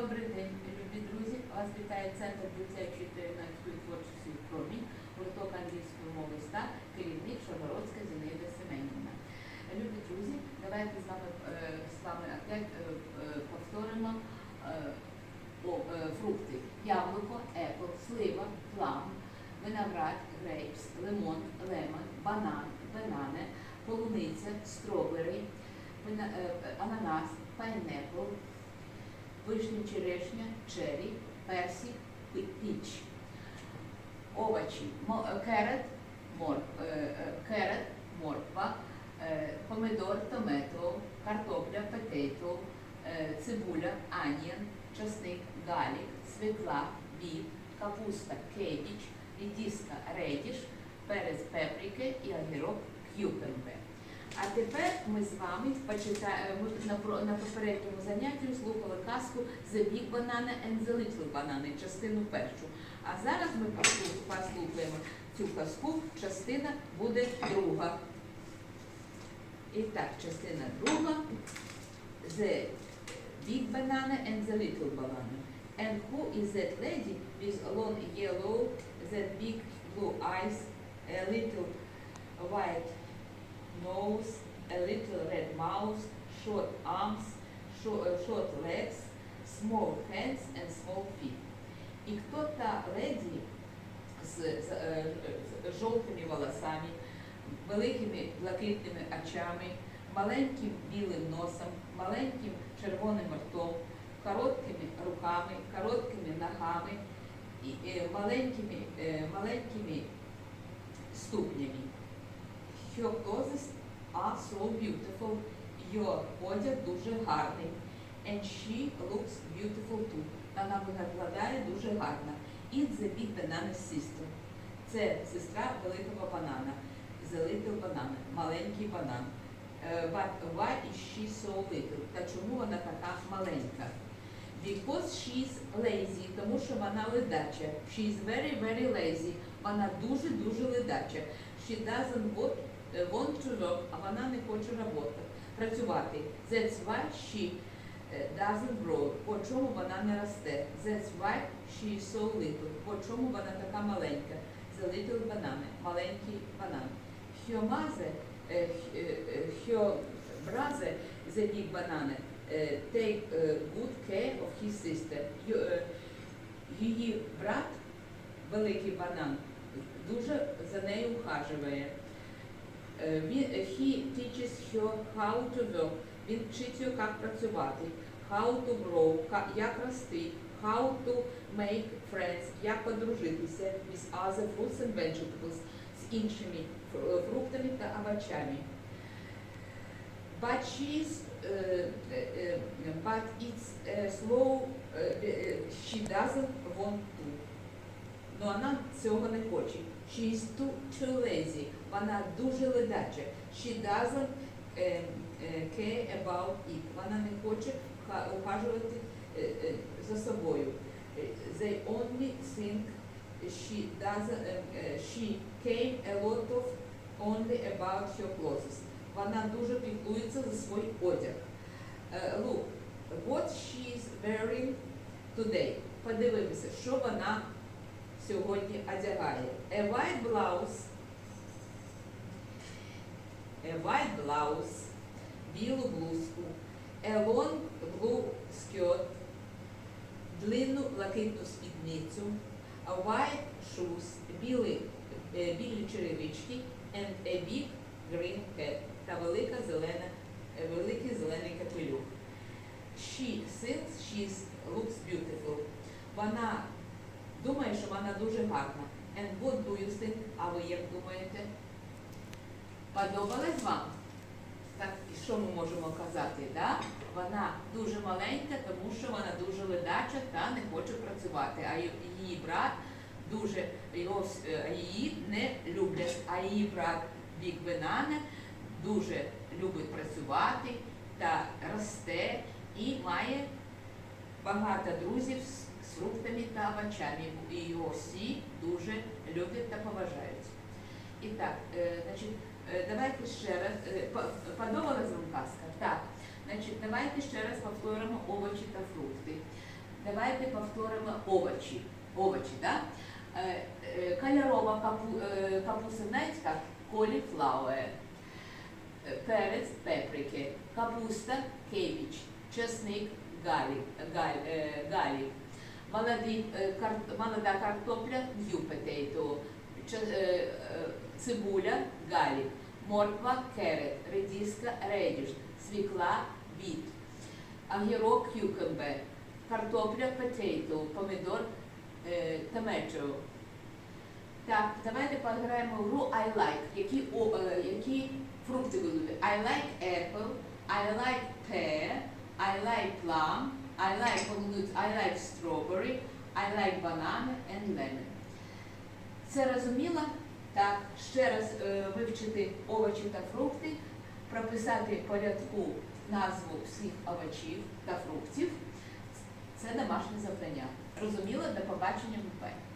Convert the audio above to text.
Добрий день, любі друзі. Вас вітає Центр дитячої та творчості «Промінь», гурток англійської мови ста, керівник Шагородська Зінаїда Семенівна. Любі друзі, давайте з вами, е, з вами опять е, е, повторимо фрукти. Яблуко, apple, слива, плам, виноград, грейпс, лимон, лемон, банан, банани, полуниця, е, ананас, пайнепл, вишня, черешня, чері, персик, піч. Овочі, е, керет, мор, е, е, керет, морква, помидор, томето, картопля, петейто, цибуля, аніон, часник, галік, свекла, біб, капуста, кебіч, рідіска, редіш, перець, пеприки і огірок, кюкембер. А тепер ми з вами почитаємо про- на попередньому занятті слухали казку The Big Banana and the Little Banana, частину першу. А зараз ми послухаємо цю казку, частина буде друга. І так, частина друга The Big Banana and the Little Banana. And who is that lady with long yellow, that big blue eyes, a little white nose, a little red mouth, short arms, short, short legs, small hands and small feet. І хто та леді з, з, з жовтими волосами, великими блакитними очами, маленьким білим носом, маленьким червоним ртом, короткими руками, короткими ногами і е, маленькими, е, маленькими ступнями. Are so beautiful. Your одяг дуже гарний. And she looks beautiful too. Вона виглядає дуже гарно. It's the big banana sister. Це сестра великого банана. The little banana. Маленький банан. Е, But why is she so little? Та чому вона така маленька? Because she's lazy, тому що вона ледача. She's very, very lazy. Вона дуже-дуже ледача. She doesn't want, е, to work, а вона не хоче роботи, працювати. That's why she doesn't grow. По чому вона не росте. That's why she is so little. По чому вона така маленька. The little banana. Маленький банан. Her mother, her brother, the big banana, е, take good care of his sister. Е, Її брат, великий банан, дуже за нею ухажує. Е, he teaches her how to work. Він вчить її, як працювати, how to grow, як рости, how to make friends, як подружитися with other fruits and vegetables, з іншими фруктами та овочами. But she's, uh, uh, uh, but it's uh, slow, uh, uh, she doesn't want to. Ну вона цього не хоче. She is too, too lazy. Вона дуже ледача. She doesn't е, е, care about it. Вона не хоче ухажувати е, е, за собою. Е, They only think she doesn't, е, е, she care a lot of only about her clothes. Вона дуже піклується за свій одяг. Е, Look, what she is wearing today. Подивимося, що вона сьогодні одягає. A white blouse. A white blouse. Білу блузку. A long blue skirt. Длинну блакитну спідницю. White shoes. Білі, е, білі черевички. And a big green hat. Та велика зелена, е, великий зелений капелюх. She thinks she looks beautiful. Вона думає, що вона дуже гарна. And what do you think? А ви як думаєте? Подобалась вам? Так, і що ми можемо казати? Да? Вона дуже маленька, тому що вона дуже ледача та не хоче працювати. А її брат дуже його, е, її не люблять. А її брат Бік Бенане дуже любить працювати та росте і має багато друзів з, фруктами та овочами. І його всі дуже люблять та поважають. І так, е, значить, давайте ще раз. е, по- Подобалась вам? Так. Значить, давайте ще раз повторимо овочі та фрукти. Давайте повторимо овочі. Овочі, да? Е, е, Кольорова капу, е, капуста, знаєте як? Е, Перець, пеприки. Капуста, кевіч. Чесник, галі, е, галі. Молодий, е, кар- молода картопля, new е, е, Цибуля, галі. Морква, керет. Редиска, редіш. Свікла, біт. Огірок, кюкембер. Картопля, potato. Помідор, е, tomato. Так, давайте пограємо в гру I like. Які, о, е, які фрукти ви любите? I like apple, I like pear, I like plum, I like walnut, I like strawberry, I like banana and lemon. Це розуміло? Так, ще раз е, вивчити овочі та фрукти, прописати порядку назву всіх овочів та фруктів. Це домашнє завдання. Розуміло? До побачення в.